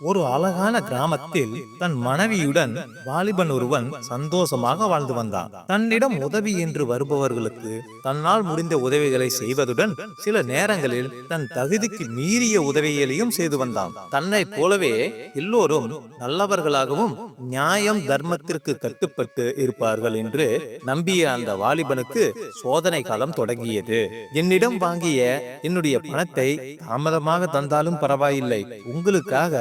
ஒரு அழகான கிராமத்தில் தன் மனைவியுடன் வாலிபன் ஒருவன் சந்தோஷமாக வாழ்ந்து வந்தான். தன்னிடம் உதவி என்று வருபவர்களுக்கு தன்னால் முடிந்த உதவிகளை செய்வதுடன் சில நேரங்களில் தன் தகுதிக்கு மீறிய உதவிகளையும் செய்து வந்தான். தன்னை போலவே எல்லோரும் நல்லவர்களாகவும் நியாயம் தர்மத்திற்கு கட்டுப்பட்டு இருப்பார்கள் என்று நம்பிய அந்த வாலிபனுக்கு சோதனை காலம் தொடங்கியது. என்னிடம் வாங்கிய என்னுடைய பணத்தை தாமதமாக தந்தாலும் பரவாயில்லை. உங்களுக்காக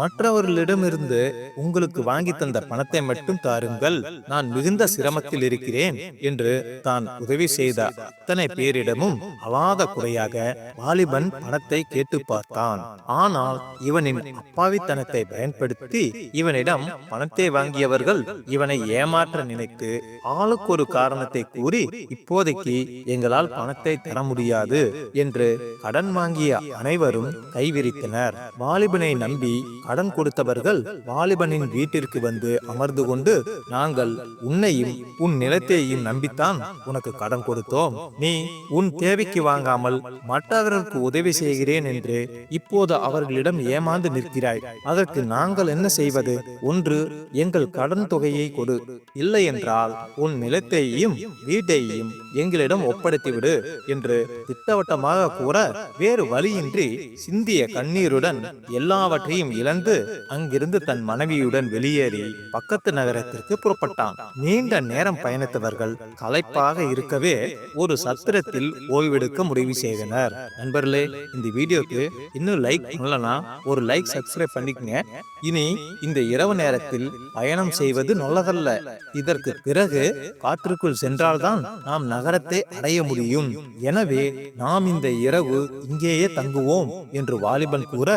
மற்றவர்களிடமிருந்து உங்களுக்கு வாங்கி தந்த பணத்தை மட்டும் தாருங்கள். நான் மிகுந்த சிரமத்தில் இருக்கிறேன் என்று தான் உதவி செய்த அத்தனை பேரிடமும் அவாத குறையாக வாலிபன் பணத்தை கேட்டு பார்த்தான். ஆனால் இவனின் அப்பாவித்தனத்தை பயன்படுத்தி இவனிடம் பணத்தை வாங்கியவர்கள் இவனை ஏமாற்ற நினைத்து ஆளுக்கு ஒரு காரணத்தை கூறி இப்போதைக்கு எங்களால் பணத்தை தர முடியாது என்று கடன் வாங்கிய அனைவரும் கைவிரித்தனர். வாலிபனை நம்பி கடன் கொடுத்தவர்கள் வாலிபனின் வீட்டிற்கு வந்து அமர்ந்து கொண்டு நாங்கள் உன்னையும் உன் நிலத்தையும் நம்பித்தான் உனக்கு கடன் கொடுத்தோம். நீ உன் தேவைக்கு வாங்காமல் மற்றவர்களுக்கு உதவி செய்கிறேன் என்று இப்போது அவர்களிடம் ஏமாந்து நிற்கிறாய். அதற்கு நாங்கள் என்ன செய்வது? ஒன்று எங்கள் கடன் தொகையை கொடு. இல்லை என்றால் உன் நிலத்தையும் வீட்டையும் எங்களிடம் ஒப்படைத்துவிடு என்று திட்டவட்டமாக கூற வேறு வழியின்றி சிந்திய கண்ணீருடன் எல்லாவற்றையும் இழந்து அங்கிருந்து தன் மனைவியுடன் வெளியேறி பக்கத்து நகரத்திற்கு புறப்பட்டான். நீண்ட நேரம் பயணித்தவர்கள் களைப்பாக இருக்கவே ஒரு சத்திரத்தில் ஓய்வெடுக்க முடிவு செய்தனர். நண்பர்களே இந்த வீடியோக்கு இன்னும் லைக் பண்ணலனா ஒரு லைக் சப்ஸ்கிரைப் பண்ணிக்கங்க. இனி இந்த இரவு நேரத்தில் பயணம் செய்வது நல்லதல்ல. இதற்கு பிறகு காற்றுக்குள் சென்றால்தான் நாம் நகரத்தை அடைய முடியும். எனவே நாம் இந்த இரவு இங்கேயே தங்குவோம் என்று வாலிபன் கூற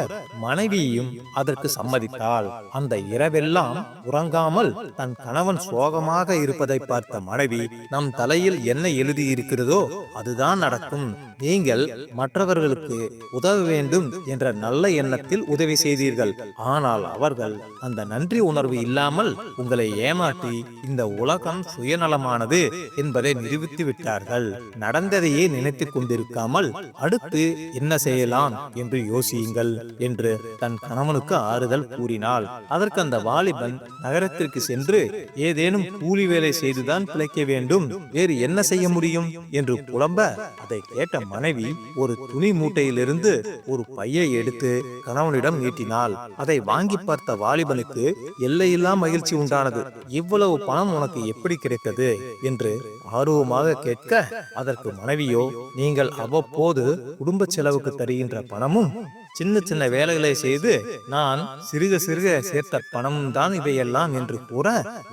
மனைவியும் அதற்கு சம்மதித்தாள். அந்த இரவெல்லாம் உறங்காமல் தன் கணவன் சோகமாக இருப்பதை பார்த்த மனைவி நம் தலையில் என்ன எழுதி இருக்கிறதோ அதுதான் நடக்கும். நீங்கள் மற்றவர்களுக்கு உதவ வேண்டும் என்ற நல்ல எண்ணத்தில் உதவி செய்தீர்கள். ஆனால் அவர்கள் அந்த நன்றி உணர்வு இல்லாமல் உங்களை ஏமாற்றி இந்த உலகம் சுயநலமானது என்பதை நிரூபித்து விட்டார்கள் நடந்ததையே நினைத்துக் கொண்டிருக்காமல் அடுத்து என்ன செய்யலாம் என்று யோசியுங்கள் என்று தன் கணவனுக்கு ஆறுதல் கூறினாள். அதற்கு அந்த வாலிபன் நகரத்திற்கு சென்று ஏதேனும் கூலி வேலை செய்துதான் பிழைக்க வேண்டும். வேறு என்ன செய்ய முடியும்? என்று புலம்ப அதை கேட்ட மனைவி ஒரு துணி மூட்டையிலிருந்து ஒரு பையை எடுத்து கணவனிடம் நீட்டினாள். அதை வாங்கி பார்த்த வாலிபனுக்கு எல்லையில்லா மகிழ்ச்சி உண்டானது. இவ்வளவு பணம் உனக்கு எப்படி கிடைத்தது? என்று ஆர்வமாக கேட்க அதற்கு மனைவியோ நீங்கள் அவ்வப்போது குடும்ப செலவுக்கு தருகின்ற பணமும் சின்ன சின்ன வேலைகளை செய்து நான் சிறுக சிறுக சேர்த்த பணமும் தான் இவையெல்லாம் என்று கூற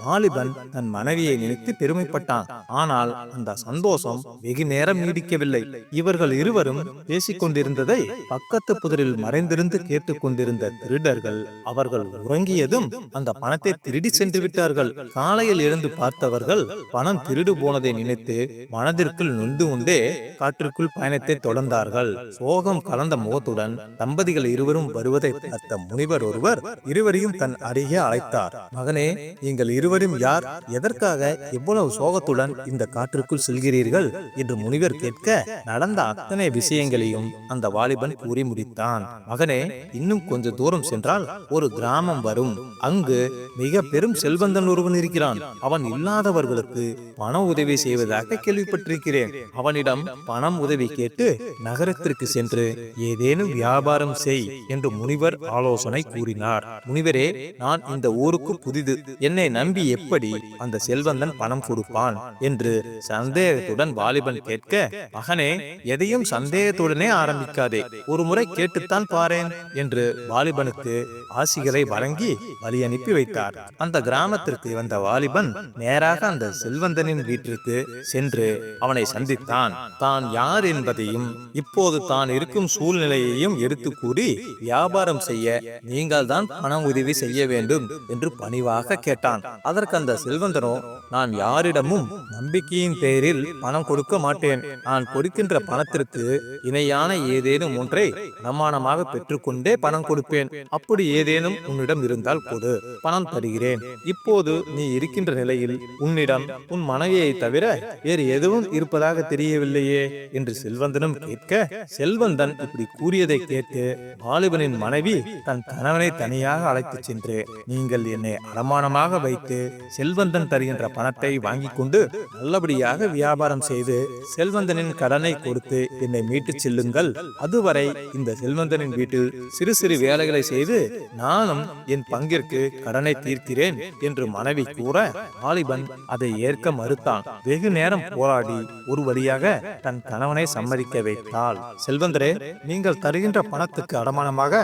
வாலிபன் தன் மனைவியை நினைத்து பெருமைப்பட்டான். ஆனால் அந்த சந்தோஷம் வெகு நேரம் நீடிக்கவில்லை. இவர்கள் இருவரும் பேசிக் கொண்டிருந்ததை பக்கத்து புதரில் மறைந்திருந்து கேட்டுக்கொண்டிருந்த திருடர்கள் அவர்கள் உறங்கியதும் அந்த பணத்தை திருடி சென்று விட்டார்கள். காலையில் எழுந்து பார்த்தவர்கள் பணம் திருடு போனதை நினைத்து மனதிற்குள் நொந்து கொண்டே காற்றுக்குள் பயணத்தை தொடர்ந்தார்கள். சோகம் கலந்த முகத்துடன் தம்பதிகள் இருவரும் வருவதை பார்த்த முனிவர் ஒருவர் இருவரையும் தன் அருகே அழைத்தார். மகனே நீங்கள் இருவரும் யார்? எதற்காக இவ்வளவு சோகத்துடன் இந்த காற்றுக்குள் செல்கிறீர்கள்? என்று முனிவர் கேட்க நடந்த அத்தனை விஷயங்களையும் அந்த வாலிபன் கூறி முடித்தான். மகனே இன்னும் கொஞ்ச தூரம் சென்றால் ஒரு கிராமம் வரும். அங்கு மிக பெரும் செல்வந்தன் ஒருவன் இருக்கிறான். அவன் இல்லாதவர்களுக்கு பண உதவி செய்வதாக கேள்விப்பட்டிருக்கிறேன். அவனிடம் பணம் உதவி கேட்டு நகரத்திற்கு சென்று ஏதேனும் வியாபாரம் செய் என்று முனிவர் ஆலோசனை கூறினார். முனிவரே நான் இந்த ஊருக்கு புதிது. என்னை நம்பி எப்படி அந்த செல்வந்தன் பணம் கொடுப்பான்? என்று சந்தேகத்துடன் வாலிபன் கேட்க மகனே எதையும் சந்தேகத்துடனே ஆரம்பிக்காதே. ஒரு முறை கேட்டுத்தான் பாரேன் என்று வாலிபனுக்கு ஆசிகளை வழங்கி வழி அனுப்பி வைத்தார். அந்த கிராமத்திற்கு வந்த வாலிபன் நேராக அந்த செல்வந்தனின் வீட்டிற்கு சென்று அவனை சந்தித்தான். தான் யார் என்பதையும் இப்போது தான் இருக்கும் சூழ்நிலையையும் எடுத்து எடுத்து கூறி வியாபாரம் செய்ய நீங்கள் தான் பண உதவி செய்ய வேண்டும் என்று பணிவாக கேட்டான். அதற்கு அந்த செல்வந்தனோ நான் யாரிடமும் நம்பிக்கையின் பெயரில் பணம் கொடுக்க மாட்டேன். நான் கொடுக்கின்ற பணத்திற்கு இணையான ஏதேனும் ஒன்றை பிரமாணமாக பெற்றுக்கொண்டே பணம் கொடுப்பேன். அப்படி ஏதேனும் உன்னிடம் இருந்தால் கொடு பணம் தருகிறேன். இப்போது நீ இருக்கின்ற நிலையில் உன்னிடம் உன் மனைவியை தவிர வேறு எதுவும் இருப்பதாக தெரியவில்லையே என்று செல்வந்தனும் கேட்க செல்வந்தன் இப்படி கூறியதை கேட்டு வைத்து வாலிபனின் மனைவி தன் கணவனை தனியாக அழைத்துச் சென்று நீங்கள் என்னை அடமானமாக வைத்து செல்வந்தன் தருகின்ற பணத்தை வாங்கி கொண்டு நல்லபடியாக வியாபாரம் செய்து செல்வந்தனின் கடனை கொடுத்து என்னை மீட்டுச் செல்லுங்கள். அதுவரை இந்த செல்வந்தனின் வீட்டில் சிறு சிறு வேலைகளை செய்து நானும் என் பங்கிற்கு கடனை தீர்க்கிறேன் என்று மனைவி கூற வாலிபன் அதை ஏற்க மறுத்தான். வெகு நேரம் போராடி ஒரு வழியாக தன் கணவனை சம்மதிக்க வைத்தாள். செல்வந்தரே நீங்கள் தருகின்ற பணத்துக்கு அடமானமாக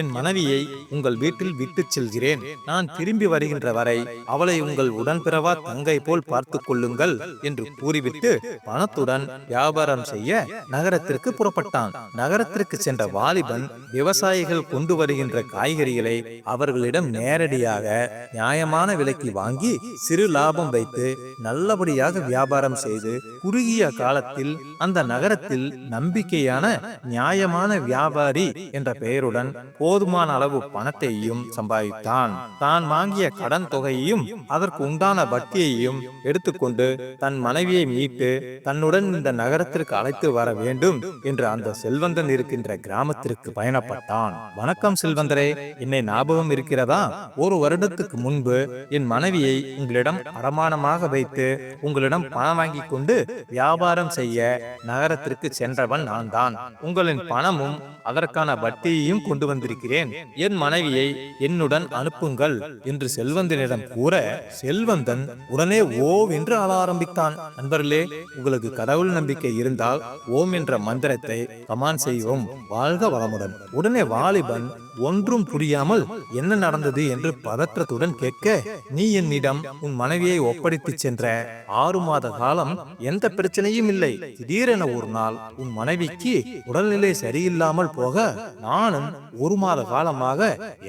என் மனைவியை உங்கள் வீட்டில் விட்டுச் செல்கிறேன். நான் திரும்பி வருகின்ற வரை அவளை உங்கள் உடன்பிறவா தங்கை போல் பார்த்துக் கொள்ளுங்கள் என்று கூறிவிட்டு பணத்துடன் வியாபாரம் செய்ய நகரத்திற்கு புறப்பட்டான். நகரத்திற்கு சென்ற வாலிபன் விவசாயிகள் கொண்டு வருகின்ற காய்கறிகளை அவர்களிடம் நேரடியாக நியாயமான விலைக்கு வாங்கி சிறு லாபம் வைத்து நல்லபடியாக வியாபாரம் செய்து குறுகிய காலத்தில் அந்த நகரத்தில் நம்பிக்கையான நியாயமான வியாபாரி என்ற பெயருடன் போதுமான அளவு பணத்தையும் சம்பாதித்தான். தான் வாங்கிய கடன் தொகையையும் அதற்கு உண்டான வட்டியையும் எடுத்துக்கொண்டு தன் மனைவியை மீட்டு தன்னுடன் இந்த நகரத்திற்கு அழைத்து வர வேண்டும் என்று அந்த செல்வந்தன் இருக்கின்ற கிராமத்திற்கு பயணப்பட்டான். வணக்கம் செல்வந்தரே என்னை ஞாபகம் இருக்கிறதா? ஒரு வருடத்துக்கு முன்பு என் மனைவியை உங்களிடம் அடமானமாக வைத்து உங்களிடம் பணம் வாங்கி கொண்டு வியாபாரம் செய்ய நகரத்திற்கு சென்றவன் நான் தான் உங்களின் பணமும் அதற்கான வட்டியையும் கொண்டு வந்திருக்கிறேன் என் மனைவியை என்னுடன் அனுப்புங்கள் என்று செல்வந்தனிடம் கூற செல்வந்தன் உடனே ஓம் என்று ஆள ஆரம்பித்தான். நண்பர்களே உங்களுக்கு கடவுள் நம்பிக்கை இருந்தால் ஓம் என்ற மந்திரத்தை கமான் செய்வோம். வாழ்க வளமுடன். உடனே வாலிபன் ஒன்றும் புரியாமல் என்ன நடந்தது என்று பதற்றத்துடன் கேட்க நீ என்னிடம் உன் மனைவியை ஒப்படைத்துச் சென்ற ஆறு மாத காலம் எந்த பிரச்சனையும் இல்லை. திடீரென ஒரு நாள் உன் மனைவிக்கு உடல்நிலை சரியில்லாமல் போக நானும் ஒரு மாத காலமாக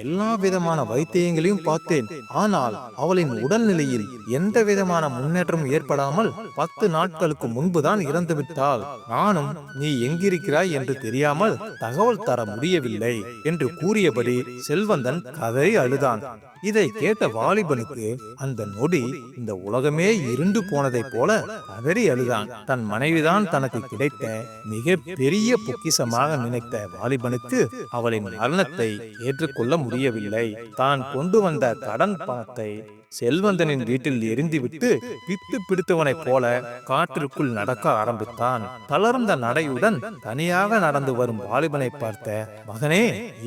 எல்லா விதமான வைத்தியங்களையும் பார்த்தேன். ஆனால் அவளின் உடல்நிலையில் எந்த விதமான முன்னேற்றம் ஏற்படாமல் பத்து நாட்களுக்கு முன்புதான் இறந்துவிட்டாள். நானும் நீ எங்கிருக்கிறாய் என்று தெரியாமல் தகவல் தர முடியவில்லை என்று கூறியபடி செல்வந்தன் கதை அழுதான். இதை கேட்ட வாலிபனுக்கு அந்த நொடி இந்த உலகமே இருண்டு போனதைப் போல கதறி அழுதான். தன் மனைவிதான் தனக்கு கிடைத்த மிக பெரிய பொக்கிசமாக நினைத்த வாலிபனுக்கு அவளின் மரணத்தை ஏற்றுக்கொள்ள முடியவில்லை. தான் கொண்டு வந்த கடன் பணத்தை செல்வந்தனின் வீட்டில் எரிந்துவிட்டு வித்து பிடித்தவனைப் போல காற்றிற்குள் நடக்க ஆரம்பித்தான். தளர்ந்த நடையுடன் தனியாக நடந்து வரும் வாலிபனை பார்த்த மகனே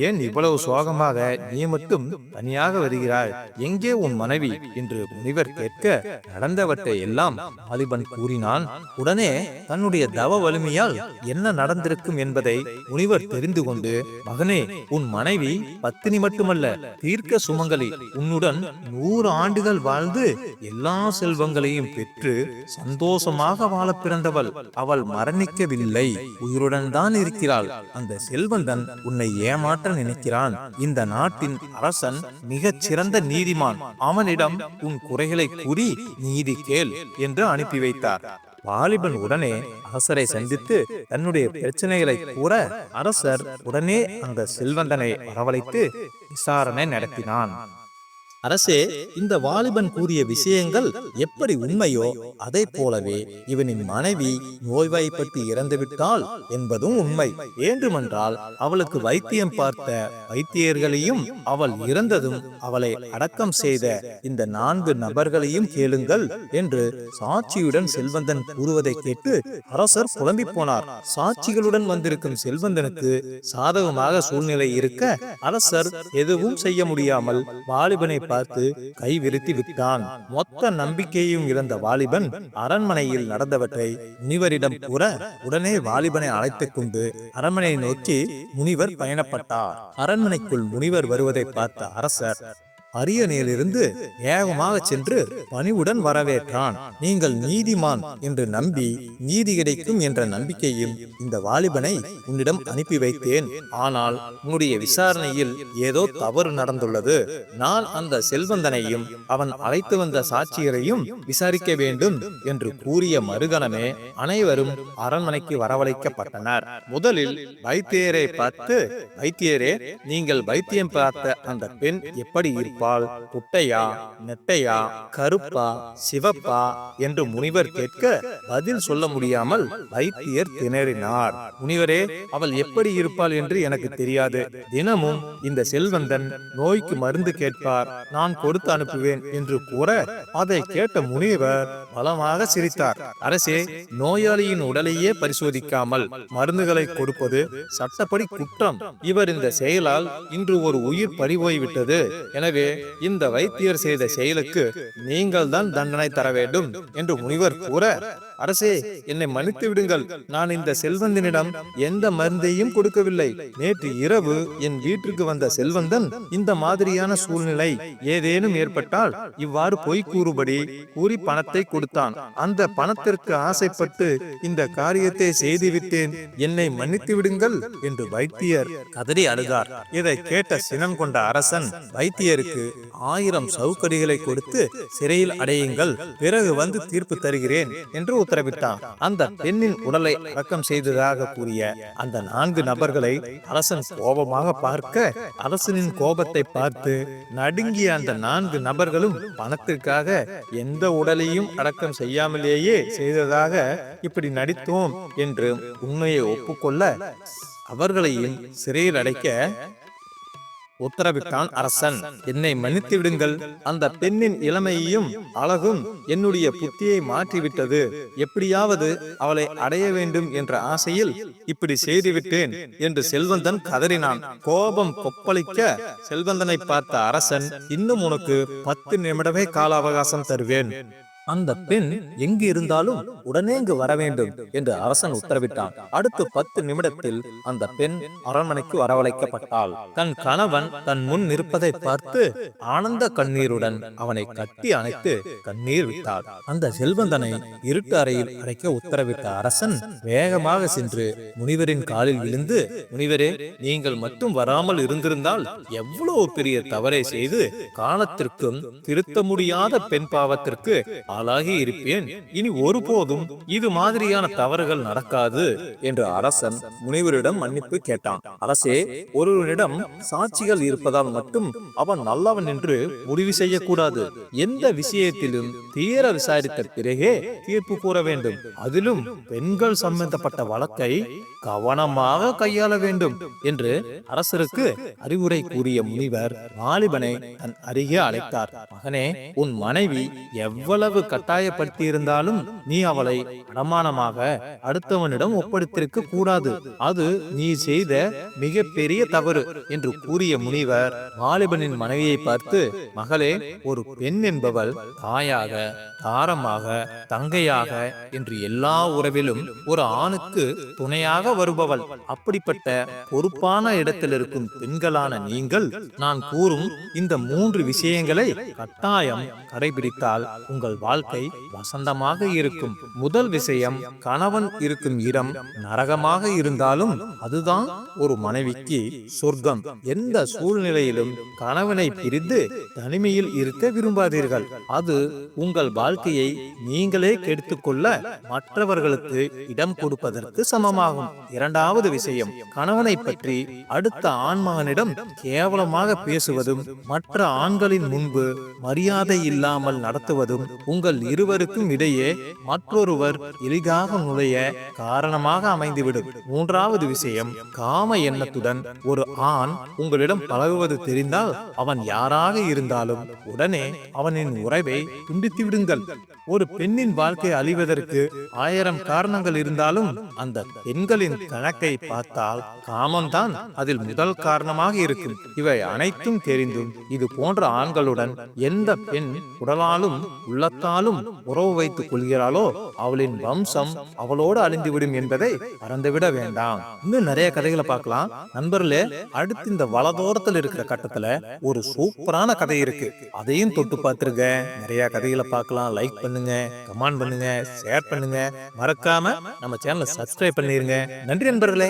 ஏன் இவ்வளவு சோகமாக? நீ மட்டும் தனியாக வருகிறாய். எங்கே உன் மனைவி? என்று முனிவர் கேட்க நடந்தவற்றை எல்லாம் வாலிபன் கூறினான். உடனே தன்னுடைய தவ வலிமையால் என்ன நடந்திருக்கும் என்பதை முனிவர் தெரிந்து கொண்டு மகனே உன் மனைவி பத்தினி மட்டுமல்ல தீர்க்க சுமங்கலி உன்னுடன் நூறு ஆண்டுகள் வாழ்ந்து எல்லா செல்வங்களையும் பெற்று சந்தோஷமாக வாழ பிறந்தவள். அவள் மரணிக்கவில்லை. உயிருடன் தான் இருக்கிறாள். அந்த செல்வந்தன் உன்னை ஏமாற்ற நினைக்கிறான். இந்த நாட்டின் அரசன் மிகச் சிறந்த நீதிமான். அவனிடம் உன் குறைகளை கூறி நீதி கேள் என்று அனுப்பி வைத்தார். வாலிபன் உடனே அரசரை சந்தித்து தன்னுடைய பிரச்சனைகளை கூற அரசர் உடனே அந்த செல்வந்தனை வரவழைத்து விசாரணை நடத்தினான். அரசே இந்த வாலிபன் கூறிய விஷயங்கள் எப்படி உண்மையோ அதை போலவே இவனின் மனைவி நோய்வாய்ப்பட்டு இறந்துவிட்டாள் என்பதும் உண்மை. வேண்டுமென்றால் அவளுக்கு வைத்தியம் பார்த்த வைத்தியர்களையும் அவள் இறந்ததும் அவளை அடக்கம் செய்த இந்த நான்கு நபர்களையும் கேளுங்கள் என்று சாட்சியுடன் செல்வந்தன் கூறுவதை கேட்டு அரசர் புலம்பி போனார். சாட்சிகளுடன் வந்திருக்கும் செல்வந்தனுக்கு சாதகமாக சூழ்நிலை இருக்க அரசர் எதுவும் செய்ய முடியாமல் வாலிபனை பார்த்து கை விருத்தி விட்டான். மொத்த நம்பிக்கையும் இழந்த வாலிபன் அரண்மனையில் நடந்தவற்றை முனிவரிடம் கூற உடனே வாலிபனை அழைத்துக் கொண்டு அரண்மனையை நோக்கி முனிவர் பயணப்பட்டார். அரண்மனைக்குள் முனிவர் வருவதை பார்த்த அரசர் அரியணையிலிருந்து வேகமாக சென்று பணிவுடன் வரவேற்றான். நீங்கள் நீதிமான் என்று நம்பி நீதி கிடைக்கும் என்ற நம்பிக்கையில் இந்த வாலிபனை உன்னிடம் அனுப்பி வைத்தேன். ஆனால் உன்னுடைய விசாரணையில் ஏதோ தவறு நடந்துள்ளது. நான் அந்த செல்வந்தனையும் அவன் அழைத்து வந்த சாட்சியரையும் விசாரிக்க வேண்டும் என்று கூறிய மறுகணமே அனைவரும் அரண்மனைக்கு வரவழைக்கப்பட்டனர். முதலில் வைத்தியரை பார்த்து வைத்தியரே நீங்கள் வைத்தியம் பார்த்த அந்த பெண் எப்படி இருப்பார் பால் குட்டையா நெட்டையா கருப்பா சிவப்பா என்று முனிவர் கேட்க பதில் சொல்ல முடியாமல் வைத்தியர் திணறினார். முனிவரே அவள் எப்படி இருப்பாள் என்று எனக்கு தெரியாது. தினமும் இந்த செல்வந்தன் நோய்க்கு மருந்து கேட்பார். நான் கொடுத்து அனுப்புவேன் என்று கூற அதை கேட்ட முனிவர் பலமாக சிரித்தார். அரசே நோயாளியின் உடலையே பரிசோதிக்காமல் மருந்துகளை கொடுப்பது சட்டப்படி குற்றம். இவர் இந்த செயலால் இன்று ஒரு உயிர் பறிபோய்விட்டது. எனவே இந்த வைத்தியர் செய்த செயலுக்கு நீங்கள் தான் தண்டனை தர வேண்டும் என்று முனிவர் கூற அரசே என்னை மன்னித்து விடுங்கள். நான் இந்த செல்வந்தனிடம் எந்த மருந்தையும் கொடுக்கவில்லை. நேற்று இரவு என் வீட்டிற்கு வந்த செல்வந்தன் இந்த மாதிரியான சூழ்நிலை ஏதேனும் ஏற்பட்டால் இவ்வாறு பொய் கூறுபடி கூறி பணத்தை கொடுத்தான். அந்த பணத்திற்கு ஆசைப்பட்டு இந்த காரியத்தை செய்துவிட்டேன். என்னை மன்னித்து விடுங்கள் என்று வைத்தியர் கதறி அழுதார். இதை கேட்ட சினம் கொண்ட அரசன் வைத்தியருக்கு ஆயிரம் சவுக்கடிகளை கொடுத்து சிறையில் அடையுங்கள். பிறகு வந்து தீர்ப்பு தருகிறேன் என்று உத்தரவிட்டான். அந்த பெண்ணின் உடலை அடக்கம் செய்ததாக கூறிய அந்த நான்கு நபர்களை அரசன் கோபமாக பார்க்க அரசனின் கோபத்தை பார்த்து நடுங்கிய அந்த நான்கு நபர்களும் பணத்திற்காக எந்த உடலையும் அடக்கம் செய்யாமலேயே செய்ததாக இப்படி நடித்தோம் என்று உண்மையை ஒப்புக்கொள்ள அவர்களையும் சிறையில் அடைக்க உத்தரவிட்டான் அரசன். என்னை மன்னித்து விடுங்கள் அந்த பெண்ணின் இளமையையும் அழகும் என்னுடைய புத்தியை மாற்றிவிட்டது. எப்படியாவது அவளை அடைய வேண்டும் என்ற ஆசையில் இப்படி செய்துவிட்டேன் என்று செல்வந்தன் கதறினான். கோபம் கொப்பளிக்க செல்வந்தனை பார்த்த அரசன் இன்னும் உனக்கு பத்து நிமிடமே கால அவகாசம் தருவேன். அந்த பெண் எங்கு இருந்தாலும் உடனே இங்கு வர வேண்டும் என்று அரசன் உத்தரவிட்டான். அடுத்து பத்து நிமிடத்தில் அந்த பெண் அரண்மனைக்கு வரவழைக்கப்பட்டாள். தன் கணவன் தன் முன் நிற்பதை பார்த்து ஆனந்த கண்ணீருடன் அவனை கட்டி அணைத்து கண்ணீர் விட்டாள் அந்த செல்வந்தனை இருட்டு அறையில் அடைக்க உத்தரவிட்ட அரசன் வேகமாக சென்று முனிவரின் காலில் விழுந்து முனிவரே நீங்கள் மட்டும் வராமல் இருந்திருந்தால் எவ்வளவு பெரிய தவறை செய்து காலத்திற்கும் திருத்த முடியாத பெண் பாவத்திற்கு ஆளாகி இருப்பேன். இனி ஒருபோதும் இது மாதிரியான தவறுகள் நடக்காது என்று அரசன் முனிவரிடம் மன்னிப்பு கேட்டான். அரசே ஒருவனிடம் சாட்சிகள் இருப்பதால் மட்டும் அவன் நல்லவன் என்று முடிவு செய்யக்கூடாது. எந்த விஷயத்திலும் தீர விசாரித்த பிறகே தீர்ப்பு கூற வேண்டும். அதிலும் பெண்கள் சம்பந்தப்பட்ட வழக்கை கவனமாக கையாள வேண்டும் என்று அரசருக்கு அறிவுரை கூறிய முனிவர் வாலிபனை தன் அருகே அழைத்தார். மகனே உன் மனைவி எவ்வளவு கட்டாயப்படுத்தி இருந்தாலும் நீ அவளை அடமானமாக அடுத்தவனிடம் ஒப்படைத்திருக்க கூடாது. அது நீ செய்த மிக பெரிய தவறு என்று கூறிய முனிவர் வாலிபனின் மனைவியை பார்த்து மகளே ஒரு பெண் என்பவள் தாயாக தாரமாக தங்கையாக என்று எல்லா உறவிலும் ஒரு ஆணுக்கு துணையாக வருபவள். அப்படிப்பட்ட பொறுப்பான இடத்தில் இருக்கும் பெண்களான நீங்கள் நான் கூறும் இந்த மூன்று விஷயங்களை கட்டாயம் கடைபிடித்தால் உங்கள் வாழ்க்கை வசந்தமாக இருக்கும். முதல் விஷயம் கணவன் இருக்கும் இடம் நரகமாக இருந்தாலும் அதுதான் ஒரு மனைவிக்கு சொர்க்கம். எந்த சூழ்நிலையிலும் கணவனை பிரிந்து தனிமையில் இருக்க விரும்பாதீர்கள். அது உங்கள் வாழ்க்கையை நீங்களே கெடுத்துக்கொள்ள மற்றவர்களுக்கு இடம் கொடுப்பதற்கு சமமாகும். இரண்டாவது விஷயம் கணவனை பற்றி அடுத்த ஆண்மகனிடம் கேவலமாக பேசுவதும் மற்ற ஆண்களின் முன்பு மரியாதை இல்லாமல் நடத்துவதும் உங்கள் இருவருக்கும் இடையே மற்றொருவர் எளிதாக நுழைய காரணமாக அமைந்துவிடும். மூன்றாவது விஷயம் காம எண்ணத்துடன் ஒரு ஆண் உங்களிடம் பழகுவது தெரிந்தால் அவன் யாராக இருந்தாலும் உடனே அவனின் உறவை துண்டித்து விடுங்கள். ஒரு பெண்ணின் வாழ்க்கை அழிவதற்கு ஆயிரம் காரணங்கள் இருந்தாலும் அந்த பெண்களின் கணக்கை பார்த்தால் காமம்தான் அதில் முதல் காரணமாக இருக்கும். இவை அனைத்தும் தெரிந்தும் இது போன்ற ஆண்களுடன் எந்த பெண் உடலாலும் உள்ளத்தாலும் உறவு வைத்துக் கொள்கிறாளோ அவளின் வம்சம் அவளோடு அழிந்துவிடும் என்பதை மறந்துவிட வேண்டாம். இன்னும் நிறைய கதைகளை பார்க்கலாம். நண்பர்களே அடுத்து இந்த வலதோரத்தில் இருக்கிற கட்டத்துல ஒரு சூப்பரான கதை இருக்கு. அதையும் தொட்டு பார்த்துருங்க. நிறைய கதைகளை பார்க்கலாம். லைக் பண்ணுங்க கமெண்ட் பண்ணுங்க ஷேர் பண்ணுங்க. மறக்காம நம்ம சேனலை சப்ஸ்கிரைப் பண்ணிருங்க. நன்றி நண்பர்களே.